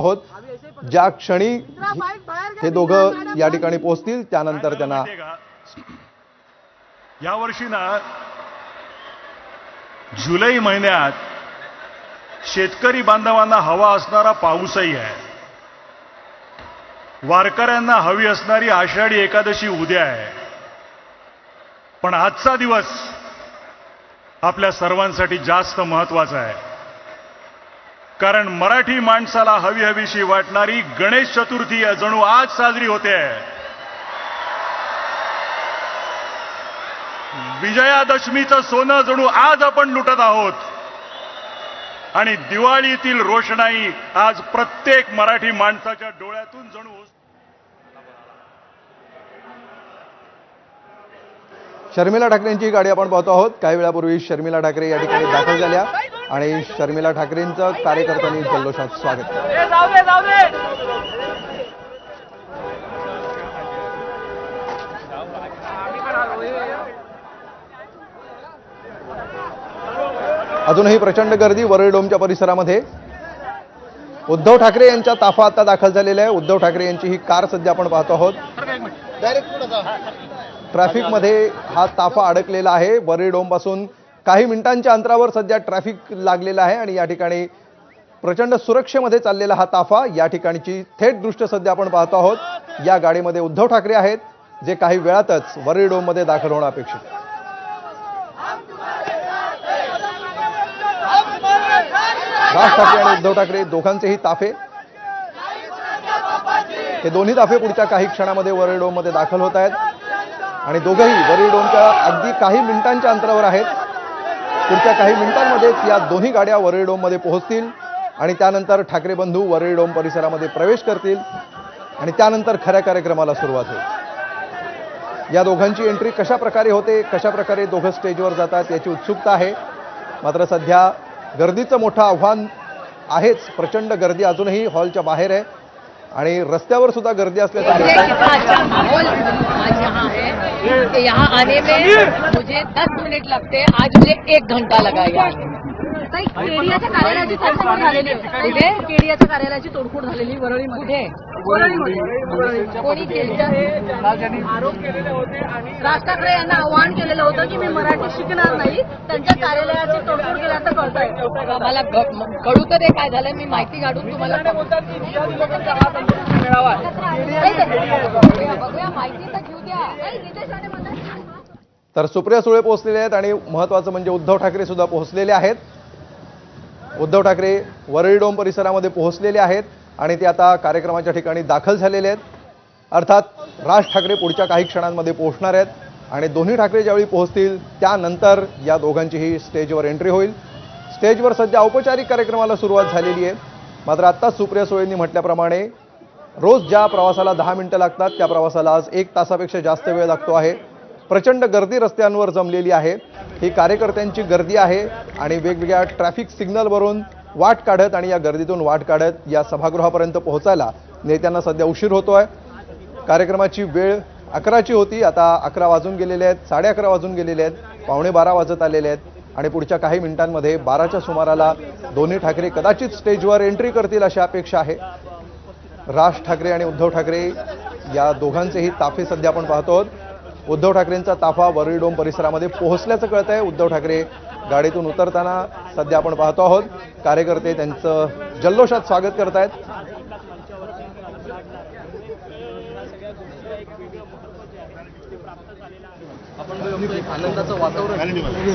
आहोत. ज्या क्षणी हे दोघं या ठिकाणी पोहोचतील त्यानंतर त्यांना का? यावर्षी ना जुलै महिन्यात शेतकरी बांधवांना हवा असणारा पाऊसही आहे. वारकऱ्यांना हवी असणारी आषाढी एकादशी उद्या आहे. पण आजचा दिवस आपल्या सर्वांसाठी जास्त महत्त्वाचा आहे. कारण मराठी माणसाला हवी हवीशी वाटणारी गणेश चतुर्थी जणू आज साजरी होते. विजयादशमीचं सोनं जणू आज आपण लुटत आहोत. आणि दिवाळीतील रोषणाई आज प्रत्येक मराठी माणसाच्या डोळ्यातून जणू शर्मिला ठाकरेंची गाडी आपण पाहतो आहोत. काही वेळापूर्वी शर्मिला ठाकरे या ठिकाणी दाखल झाल्या. आणि शर्मिला ठाकरेंचं कार्यकर्त्यांनी जल्लोषात स्वागत अजूनही प्रचंड गर्दी वरळी डोमच्या परिसरामध्ये. उद्धव ठाकरे यांच्या ताफा आता दाखल झालेला आहे. उद्धव ठाकरे यांची ही कार सध्या आपण पाहतो आहोत. ट्रॅफिकमध्ये हा ताफा अडकलेला आहे. वरळी डोमपासून काही मिनिटांच्या अंतरावर सध्या ट्रॅफिक लागलेलं आहे आणि या ठिकाणी प्रचंड सुरक्षेमध्ये चाललेला हा ताफा या ठिकाणची थेट दृष्ट सध्या आपण पाहतो आहोत. या गाडीमध्ये उद्धव ठाकरे आहेत जे काही वेळातच वरळी डोममध्ये दाखल होणं अपेक्षित राज ठाकरे आणि उद्धव ठाकरे दोघांचेही ताफे. हे दोन्ही ताफे पुढच्या काही क्षणामध्ये वरळी डोममध्ये दाखल होत आहेत. आणि दोघंही वरळी डोमच्या अगदी काही मिनिटांच्या अंतरावर आहेत. पुढच्या काही मिनिटांमध्येच या दोन्ही गाड्या वरळी डोममध्ये पोहोचतील आणि त्यानंतर ठाकरे बंधू वरळी डोम परिसरामध्ये प्रवेश करतील आणि त्यानंतर खऱ्या कार्यक्रमाला सुरुवात होईल. या दोघांची एंट्री कशा प्रकारे होते कशा प्रकारे दोघं स्टेजवर जातात याची उत्सुकता आहे. मात्र सध्या गर्दीचं मोठं आव्हान आहेच प्रचंड गर्दी अजूनही हॉलच्या बाहेर आहे. आणि रस्त्यावर सुद्धा गर्दी असल्याचं यहाँ कि यहाँ आने में मुझे 10 मिनट लगते आज मुझे एक घंटा लगा यहाँ ताई, केडियाच्या कार्यालयाची तोडफोड झालेली आहे. कुठे? केडियाच्या कार्यालयाची तोडफोड झालेली वरळीमध्ये कुठे? कोणी केलं आरोप केलेले होते आणि राज ठाकरे यांना आवाहन केलेलं होतं की मी मराठी शिकणार नाही. त्यांच्या कार्यालयाची तोडफोड केल्याचं कळतंय. मला कळू तर काय झालं मी माहिती काढून तुम्हाला तर सुप्रिया सुळे पोहोचलेले आहेत आणि महत्त्वाचं म्हणजे उद्धव ठाकरे सुद्धा पोहोचलेले आहेत. उद्धव ठाकरे वरळी डोम परिसरामध्ये पोहोचलेले आहेत आणि ते आता कार्यक्रमाच्या ठिकाणी दाखल झालेले आहेत. अर्थात राज ठाकरे पुढच्या काही क्षणांमध्ये पोहोचणार आहेत आणि दोन्ही ठाकरे ज्यावेळी पोहोचतील त्यानंतर या दोघांचीही स्टेजवर एंट्री होईल. स्टेजवर सध्या औपचारिक कार्यक्रमाला सुरुवात झालेली आहे. मात्र आत्ताच सुप्रिया सुळेंनी म्हटल्याप्रमाणे रोज ज्या प्रवासाला दहा मिनिटं लागतात त्या प्रवासाला आज एक तासापेक्षा जास्त वेळ लागतो आहे. प्रचंड गर्दी रस्त्यांवर जमलेली आहे. ही कार्यकर्त्यांची गर्दी आहे आणि वेगवेगळ्या ट्रॅफिक सिग्नलवरून वाट काढत आणि या गर्दीतून वाट काढत या सभागृहापर्यंत पोहोचायला नेत्यांना सध्या उशीर होतो आहे कार्यक्रमाची वेळ अकराची होती. आता अकरा वाजून गेलेले आहेत साडे अकरा वाजून गेलेले आहेत पावणे बारा वाजत आलेले आहेत आणि पुढच्या काही मिनिटांमध्ये बाराच्या सुमाराला दोन्ही ठाकरे कदाचित स्टेजवर एंट्री करतील अशी अपेक्षा आहे. राज ठाकरे आणि उद्धव ठाकरे या दोघांचेही ताफे सध्या आपण पाहतो आहोत उद्धव ठाकरेंचा ताफा वरळीडोम परिसरामध्ये पोहोचल्याचं कळत आहे उद्धव ठाकरे गाडीतून उतरताना सध्या आपण पाहतो आहोत. कार्यकर्ते त्यांचं जल्लोषात स्वागत करत आहेत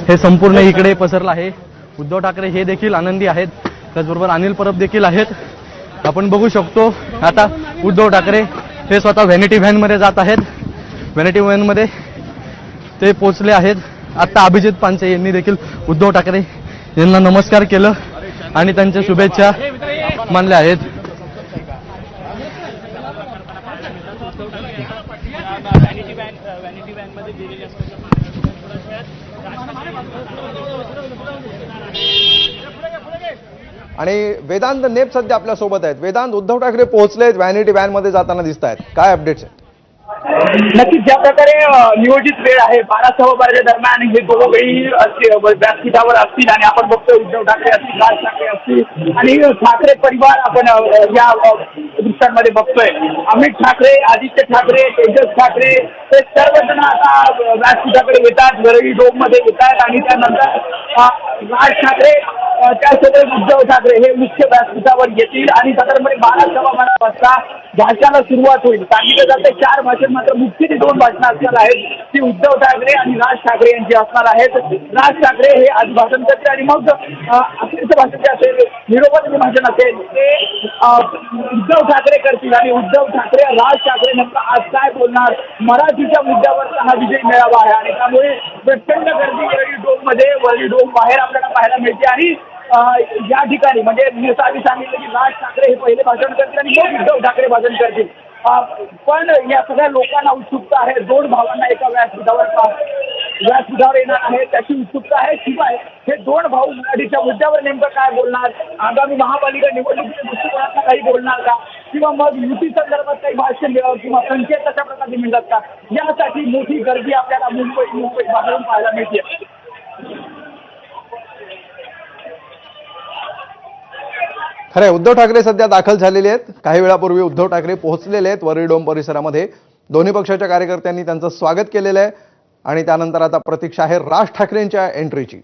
हे संपूर्ण इकडे पसरलं आहे. उद्धव ठाकरे हे देखील आनंदी आहेत. त्याचबरोबर अनिल परब देखील आहेत. आपण बघू शकतो आता उद्धव ठाकरे हे स्वतः व्हॅनिटी व्हॅनमध्ये जात आहेत. व्हॅनिटी वनमध्ये ते पोचले आहेत. आत्ता अभिजित पानसे यांनी देखील उद्धव ठाकरे यांना नमस्कार केलं आणि त्यांच्या शुभेच्छा मानल्या आहेत. आणि वेदांत नेप सध्या आपल्यासोबत आहेत. वेदांत उद्धव ठाकरे पोहोचलेत व्हॅनिटी व्हॅनमध्ये जाताना दिसत आहेत काय अपडेट्स आहेत? नक्कीच ज्या प्रकारे नियोजित वेळ आहे बारा सव्वा बाराच्या दरम्यान हे दोघंही काही व्यासपीठावर असतील आणि आपण बघतोय उद्धव ठाकरे असतील राज ठाकरे असतील आणि ठाकरे परिवार आपण या दृश्यांमध्ये बघतोय. अमित ठाकरे आदित्य ठाकरे तेजस ठाकरे हे सर्वजण आता व्यासपीठाकडे येतात वरळी डोममध्ये येतात आणि त्यानंतर राज ठाकरे त्यासोबत उद्धव ठाकरे हे मुख्य व्यासपीठावर येतील आणि साधारणपणे बारा सव्वा बारा वाजता भाषणाला सुरुवात होईल. सांगितलं जातं चार भाषण मात्र मुख्य जी दोन भाषणं असणार आहेत. ती उद्धव ठाकरे आणि राज ठाकरे यांची असणार आहेत. राज ठाकरे हे आज भाषण करतील आणि मग अखेरचं भाषण जे असेल निरोपाचं भाषण असेल ते उद्धव ठाकरे करतील. आणि उद्धव ठाकरे राज ठाकरे नेमकं आज काय बोलणार? मराठीच्या मुद्द्यावरचा हा विजय मिळावा आहे. आणि त्यामुळे प्रचंड गर्दी वरळी डोममध्ये वरळी डोम बाहेर आपल्याला पाहायला मिळते. आणि या ठिकाणी म्हणजे मी आधी सांगितलं की राज ठाकरे हे पहिले भाषण करतील आणि मग उद्धव ठाकरे भाषण करतील. पण या सगळ्या लोकांना उत्सुकता आहे दोन भावांना एका व्यासपीठावर व्यासपीठावर येणार आहे त्याची उत्सुकता आहे शिवाय हे दोन भाऊ मराठीच्या मुद्द्यावर नेमकं काय बोलणार? आगामी महापालिका निवडणुकीच्या दृष्टिकोनातनं काही बोलणार का? किंवा मग युती संदर्भात काही भाषण किंवा संकेत कशा प्रकारे मिळतात का? यासाठी मोठी गर्दी आपल्याला मुंबई मुंबई बाहेरून पाहायला मिळते. खरं आहे उद्धव ठाकरे सध्या दाखल झालेले आहेत. काही वेळापूर्वी उद्धव ठाकरे पोहोचलेले आहेत वरळी डोम परिसरामध्ये. दोन्ही पक्षाच्या कार्यकर्त्यांनी त्यांचं स्वागत केलेलं आहे. आणि त्यानंतर आता प्रतीक्षा आहे राज ठाकरेंच्या एंट्रीची